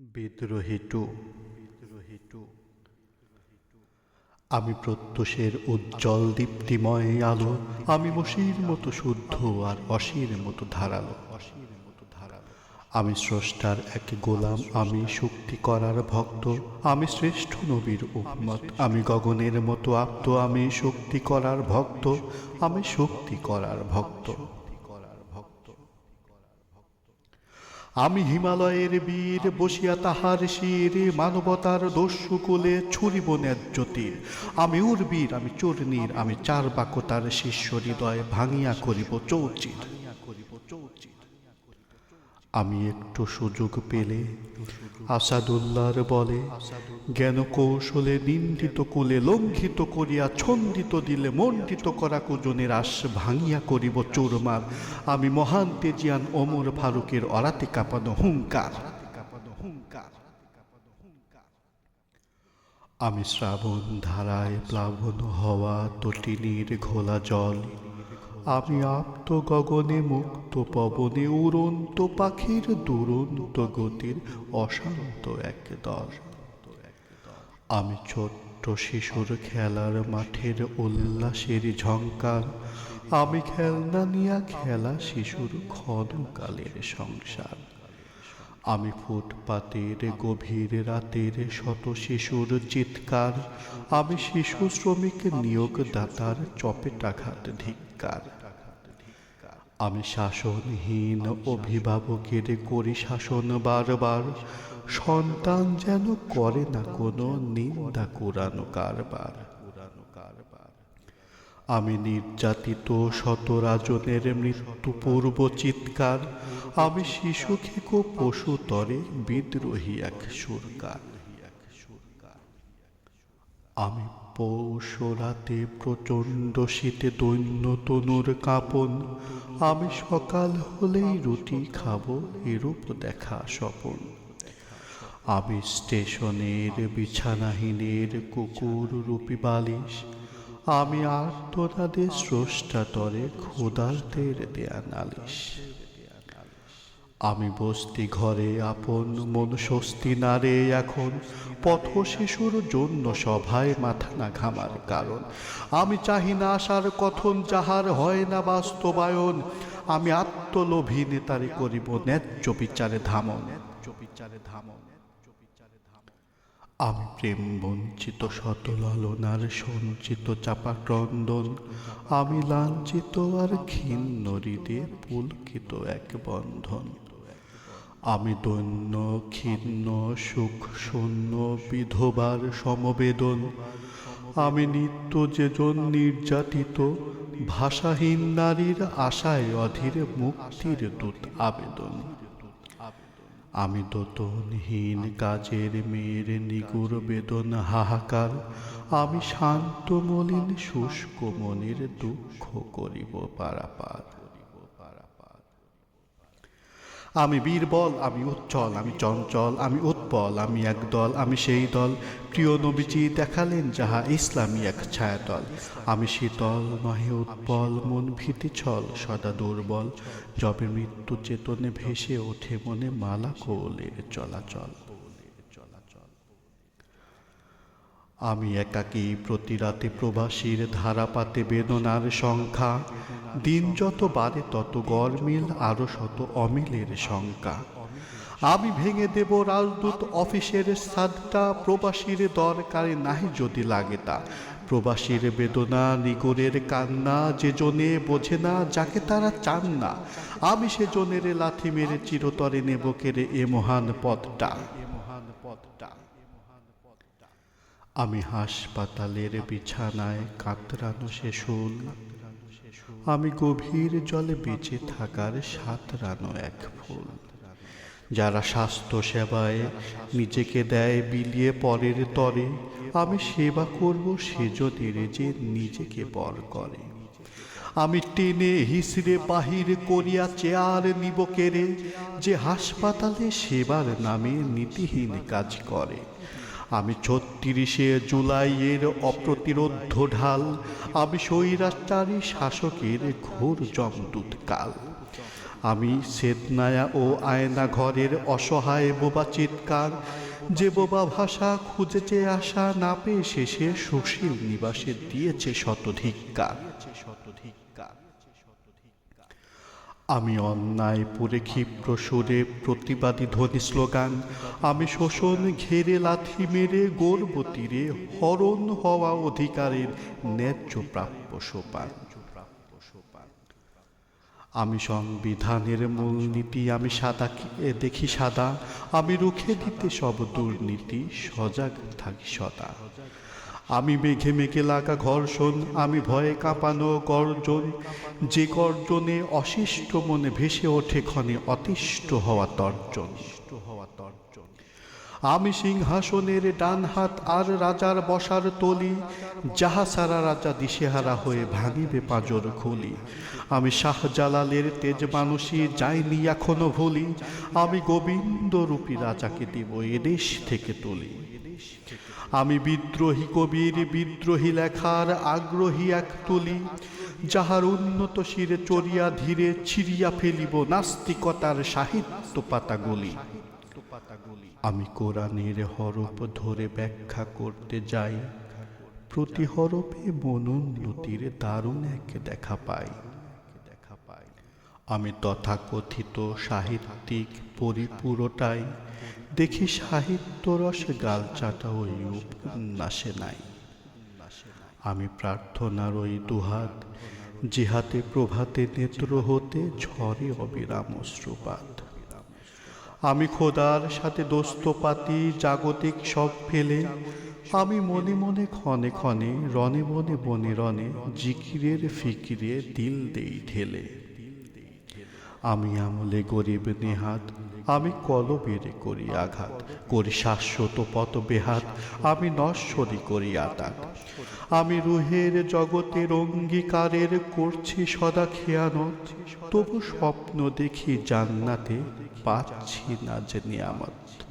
বিদ্রোহী টু বিদ্রোহী টু আমি প্রত্যুষের উজ্জ্বল দীপ্তিময় আলো, আমি মসির মতো শুদ্ধ আর অসির মতো ধারালো অসির মতো ধারালো। আমি স্রষ্টার এক গোলাম, আমি শক্তি করার ভক্ত, আমি শ্রেষ্ঠ নবীর উম্মত, আমি গগনের মতো আপ্ত, আমি শক্তি করার ভক্ত, আমি শক্তি করার ভক্ত করার ভক্ত আমি হিমালয়ের বীর, বসিয়া তাহার শির, মানবতার দস্যু কুলে ছুরিব ন্যায্য তীর। আমি উর্বীর, আমি চূর্ণীর, আমি চার বাক্য তার শিষ্য হৃদয় ভাঙিয়া করিব চৌচির। আমি একটু সুযোগ পেলে, আসাদুল্লাহর বলে, জ্ঞান কৌশলে নিন্দিত কুলে, লঙ্ঘিত করিয়া ছন্দিত দিলে, মণ্ডিত করা কুজনের আশ ভাঙিয়া করিব চোরমার। আমি মহান তেজিয়ান ওমর ফারুকের অরাতে কাঁপানো হুঙ্কার। আমি শ্রাবণ ধারায় প্লাবন হওয়া তটিনীর ঘোলা জল আমি আপ্ত গগনে মুক্ত পবনে উড়ন্ত পাখির দুরন্ত গতির অশান্ত এক দল। আমি ছোট্ট শিশুর খেলার মাঠের উল্লাসের ঝঙ্কার আমি খেলনা নিয়া খেলা শিশুর ক্ষণকালের সংসার। আমি ফুটপাতের গভীর রাতের শত শিশুর চিৎকার, আমি শিশু শ্রমিক নিয়োগদাতার চপেটাঘাত ধিক্কার। আমি শাসনহীন অভিভাবকের করি শাসন বারবার, সন্তান যেন করে না কোনো নিন্দা কুরানো কারবার। আমি নির্যাতিত শত রাজনের মৃত্যু পূর্ব চিৎকার। আমি শিশু খেকো পশু তরে বিদ্রোহী এক সুরকার। আমি পৌষ রাতে প্রচণ্ড শীতে দৈন্য তনুর কাঁপন। আমি সকাল হলেই রুটি খাব, এরূপ দেখা স্বপন। আমি স্টেশনের বিছানাহীনের কুকুর রূপী বালিশ। আমি আর্তনাদে স্রষ্টা তরে ক্ষুদার্তের দেয়া নালিশ। আমি বস্তি ঘরে আপন মন স্বস্তি না রে এখন, পথ শিশুর জন্য সভায় মাথা না ঘামার কারণ। আমি চাহি না আসার কথন যাহার হয় না বাস্তবায়ন। আমি আত্মলোভী নেতারে করিব ন্যায্য বিচারে ধামন ন্যায্য বিচারে ধামন। আমি প্রেম বঞ্চিত শত ললনার সঞ্চিত চাপা ক্রন্দন আমি লাঞ্ছিত আর ক্ষীণ হৃদে পুলকিত এক বন্ধন। আমি দৈন্য, ক্ষীণ, সুখ, শূন্য, বিধবার সমবেদন। আমি নিত্য যেজন নির্যাতিত, ভাষাহীন নারীর আশায় অধীর মুক্তির দূত আবেদন। আমি দোতনহীন কাজের মেয়ের নিগুর বেদন হাহাকার। আমি শান্ত মলিন শুষ্ক মনের দুঃখ করিব পারাপার। আমি বীরবল, আমি উচ্চল আমি চঞ্চল, আমি উৎপল, আমি এক দল আমি সেই দল। প্রিয় নবীজি দেখালেন যাহা ইসলামী এক ছায়াতল। আমি শীতল, নহে উৎপল, মন ভীতি ছল, সদা দুর্বল। যবে মৃত্যু চেতনে ভেসে ওঠে মনে মালা কোলের চলাচল। আমি একাকী প্রতি রাতে প্রবাসীর ধারাপাতে বেদনার সংখ্যা। দিন যত বাড়ে, তত গরমিল আরও শত অমিলের শঙ্কা। আমি ভেঙে দেব রাজদূত অফিসের সাদটা, প্রবাসীর দরকারে নাহি যদি লাগে তা। প্রবাসীর বেদনা নিগরের কান্না, যে জনে বোঝে না, যাকে তারা চান না। আমি সে জনের লাথি মেরে চিরতরে নেব কেড়ে এ মহান পদটা মহান পদটা আমি হাসপাতালের বিছানায় কাতরানো শুল। আমি গভীর জলে বেঁচে থাকার সাঁতরানো এক ফুল। যারা স্বাস্থ্য সেবায় নিজেকে দেয় বিলিয়ে পরের তরে, আমি সেবা করব সেজনের যে নিজেকে পর করে। আমি টেনে হিসড়ে বাহির করিয়া চেয়ার নিব কেড়ে, যে হাসপাতালে সেবার নামে নীতিহীন কাজ করে। আমি ছত্রিশে জুলাইয়ের অপ্রতিরোধ্য ঢাল, আমি স্বৈরাচারী শাসকের ঘোর জমদূত কাল আমি সেদনায়া ও আয়না ঘরের অসহায় বোবা চিৎকার, যে বোবা ভাষা খুঁজেছে আসা না পেয়ে শেষে সুশীল নিবাসে দিয়েছে শতধিক্কার। আমি অন্যায় পুরে ক্ষিপ্র সুরে প্রতিবাদী ধ্বনি স্লোগান, আমি শোষণ ঘেরে লাথি মেরে গর্ব তীরে, হরণ হওয়া অধিকারের ন্যায্য প্রাপ্য সোপান। আমি সংবিধানের মূলনীতি, আমি সাদা দেখি সাদা, আমি রুখে দিতে সব দুর্নীতি, সজাগ থাকি সদা। আমি মেঘে মেঘে লাগা ঘর্ষণ, আমি ভয়ে কাঁপানো গর্জন। যে গর্জনে অশিষ্ট মনে ভেসে ওঠে ক্ষণে অতিষ্ঠ হওয়া তর্জন। হওয়া তর্জন আমি সিংহাসনের ডান হাত আর রাজার বসার তলি, যাহা সারা রাজা দিশেহারা হয়ে ভাঙিবে পাঁজর খুলি। আমি শাহজালালের তেজ মানুষই যাইনি এখনও ভুলি, আমি গোবিন্দ রূপী রাজাকে দেব এদেশ থেকে তুলি। আমি বিদ্রোহী কবির বিদ্রোহী লেখার আগ্রহী এক তুলি, যাহার উন্নত শিরে চড়িয়া ধীরে ছিড়িয়া ফেলিব নাস্তিকতার সাহিত্য পাতাগুলি। আমি কোরআনের হরফ ধরে ব্যাখ্যা করতে যাই, প্রতি হরফে মনোন্নতির দারুণ এক দেখা পাই। আমি তথাকথিত সাহিত্যিক পরিপুরটাই দেখি সাহিত্য রস গালচাটা ওই উপন্যাসে নাই। আমি প্রার্থনার ওই দুহাত, জিহাতে প্রভাতে নেত্র হতে ঝরে অবিরাম অশ্রুপাত। আমি খোদার সাথে দোস্তপাতি জাগতিক সব ফেলে, আমি মনে মনে ক্ষণে ক্ষণে রনে বনে বনে রনে জিকিরের ফিকিরে দিল দেই ঢেলে। আমি আমলে গরিব নেহাত আমি কলবেরে করি আঘাত, করি শাশ্বত পত বেহাত, আমি নশ্বরী করি আতাত। আমি রুহের জগতের অঙ্গীকারের করছি সদা খেয়ানত, তবু স্বপ্ন দেখি জান্নাতে পাচ্ছি না যে নিয়ামত।